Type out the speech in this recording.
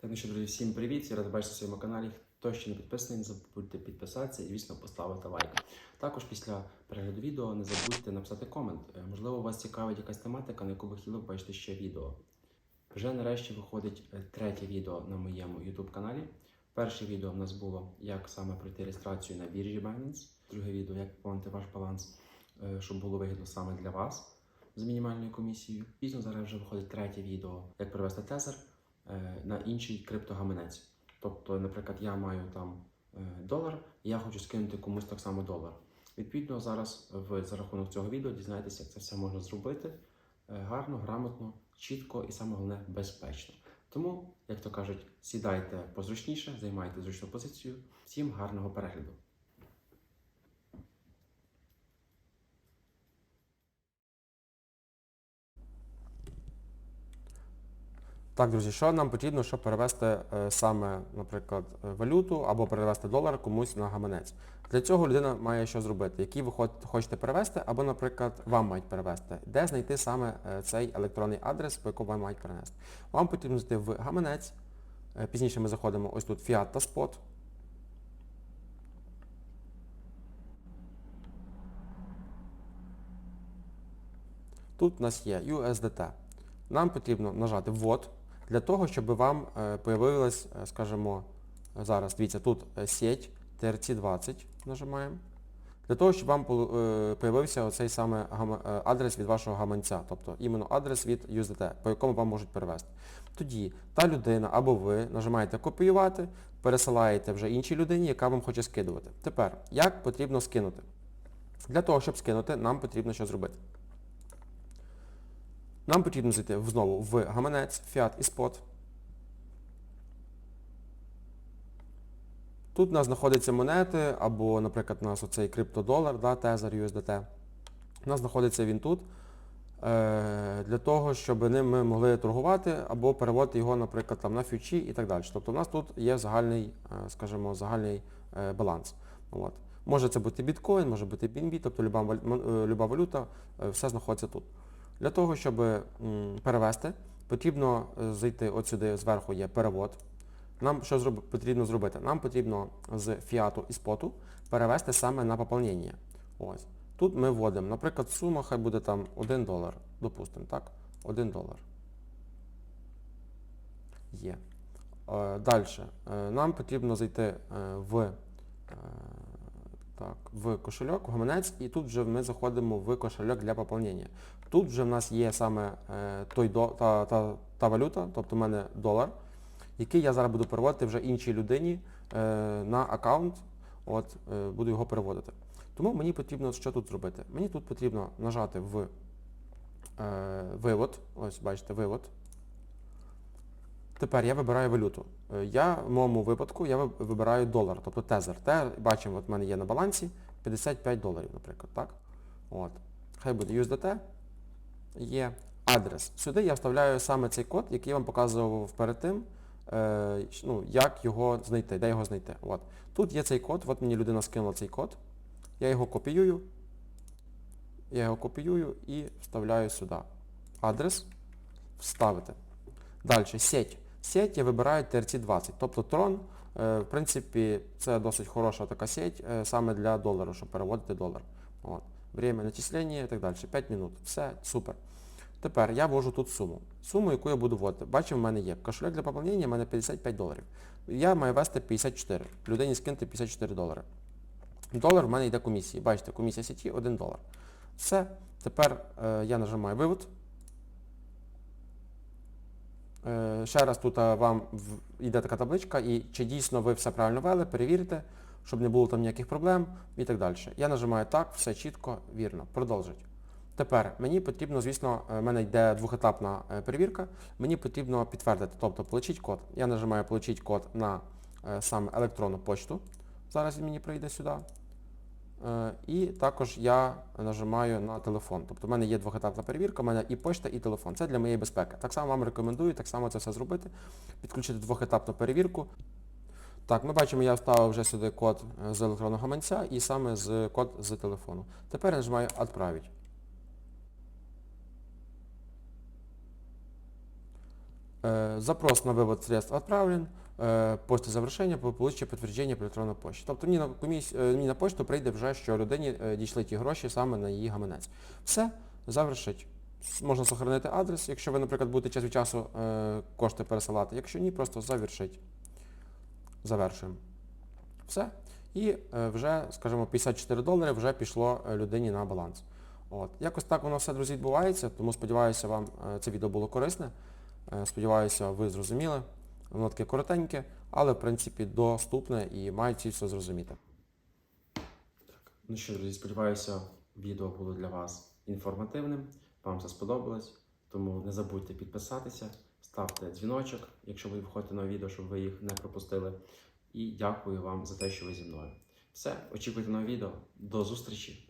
Так, ну що, друзі, всім привіт! Я рад бачити на своєму каналі. Хто ще не підписаний, не забудьте підписатися і, звісно, поставити лайк. Також після перегляду відео не забудьте написати комент. Е, Можливо, вас цікавить якась тематика, на яку ви хотіли б бачити ще відео. Вже нарешті виходить е, третє відео на моєму YouTube каналі. Перше відео в нас було, як саме пройти реєстрацію на біржі Binance. Друге відео, як поповнити ваш баланс, е, щоб було вигідно саме для вас з мінімальною комісією. Пізно зараз вже виходить третє відео, як перевести тезер на інший криптогаманець. Тобто, наприклад, я маю там е, долар, я хочу скинути комусь так само долар. Відповідно, зараз ви за рахунок цього відео дізнаєтеся, як це все можна зробити е, гарно, грамотно, чітко і саме головне безпечно. Тому, як то кажуть, сідайте позручніше, займайте зручну позицію. Всім гарного перегляду. Так, друзі, що нам потрібно, щоб перевести е, саме, наприклад, е, валюту або перевести долар комусь на гаманець. Для цього людина має що зробити, який ви хочете перевести, або, наприклад, вам мають перевести. Де знайти саме е, цей електронний адрес, по якому вам мають перенести. Вам потрібно зайти в гаманець. Пізніше ми заходимо ось тут Fiat та Spot. Тут у нас є USDT. Нам потрібно нажати ввод для того, щоб вам е, появилась, е, скажімо, зараз, дивіться, тут е, сеть TRC20 нажимаємо. Для того, щоб вам появився оцей саме адрес від вашого гаманця, тобто іменно адрес від USDT, по якому вам можуть перевести. Тоді та людина або ви нажимаєте копіювати, пересилаєте вже іншій людині, яка вам хоче скидувати. Тепер, як потрібно скинути? Для того, щоб скинути, нам потрібно що зробити. Нам потрібно зайти знову в гаманець, Fiat і Spot. Тут у нас знаходяться монети, або, наприклад, у нас оцей криптодолар, да, Tether, USDT. У нас знаходиться він тут. Е, для того, щоб ним ми могли торгувати або переводити його, наприклад, там, на фьючі і так далі. Тобто у нас тут є загальний, е, скажімо, загальний е, баланс. От. Може це бути біткоін, може бути BNB, тобто люба, люба валюта, все знаходиться тут. Для того, щоб перевести, потрібно е, зайти от сюди, зверху є перевод. Нам що зроб... потрібно зробити? Нам потрібно з фіату і споту перевести саме на поповнення. Ось. Тут ми вводимо, наприклад, сума хай буде там 1 долар, допустимо, так? 1 долар. Є. Е, Далі. Нам потрібно зайти е, в, е, так, в кошельок, в гаманець, і тут вже ми заходимо в кошельок для поповнення. Тут вже в нас є саме е, той та, та, та валюта, тобто в мене долар, який я зараз буду переводити вже іншій людині е, на аккаунт, от, е, буду його переводити. Тому мені потрібно що тут зробити? Мені тут потрібно нажати в вивод, ось бачите, вивод. Тепер я вибираю валюту. Е, Я в моєму випадку я вибираю долар, тобто тезер. Те, бачимо, от в мене є на балансі 55 доларів, наприклад. так? От. Хай буде USDT, є адрес. Сюди я вставляю саме цей код, який я вам показував перед тим, е, ну, як його знайти, де його знайти. От. Тут є цей код, от мені людина скинула цей код. Я його копіюю. Я його копіюю і вставляю сюди. Адрес. Вставити. Далі, сеть. Сеть я вибираю TRC20. Тобто Tron, е, в принципі, це досить хороша така сеть е, саме для долару, щоб переводити долар. От. Время начислення і так далі. 5 минут. Все, супер. Тепер я ввожу тут суму. Суму, яку я буду вводити. Бачимо, в мене є. Кошелек для поповнення в мене 55 доларів. Я маю ввести 54. Людині скинути 54 долари. Долар в мене йде комісії. Бачите, комісія сіті 1 долар. Все. Тепер е, я нажимаю вивод. Е, ще раз тут е, вам йде така табличка, і чи дійсно ви все правильно ввели, перевірте, щоб не було там ніяких проблем і так далі. Я нажимаю так, все чітко, вірно, продовжить. Тепер мені потрібно, звісно, в мене йде двохетапна е, перевірка, мені потрібно підтвердити, тобто получить код. Я нажимаю получить код на е, саме електронну почту. Зараз він мені прийде сюди. Е, І також я нажимаю на телефон. Тобто в мене є двохетапна перевірка, в мене і почта, і телефон. Це для моєї безпеки. Так само вам рекомендую так само це все зробити, підключити двохетапну перевірку. Так, ми бачимо, я вставив вже сюди код е, з електронного гаманця і саме з код з телефону. Тепер я нажимаю «Отправить». Э, Запрос на вывод средств отправлен. Э, После завершення по получите підтвердження по електронній почті. Тобто мені на, коміс... е, мені на почту прийде вже, що людині е, дійшли ті гроші саме на її гаманець. Все, завершить. Можна сохранити адрес, якщо ви, наприклад, будете час від часу е, кошти пересилати. Якщо ні, просто завершить. Завершуємо. Все. І е, вже, скажімо, 54 долари вже пішло е, людині на баланс. От. Якось так воно все, друзі, відбувається, тому сподіваюся, вам е, це відео було корисне. Е, Сподіваюся, ви зрозуміли. Воно таке коротеньке, але в принципі доступне і мають всі все зрозуміти. Так, Ну що, друзі, сподіваюся, відео було для вас інформативним. Вам це сподобалось. Тому не забудьте підписатися, ставте дзвіночок, якщо ви виходите на відео, щоб ви їх не пропустили. І дякую вам за те, що ви зі мною. Все, очікуйте нове відео. До зустрічі!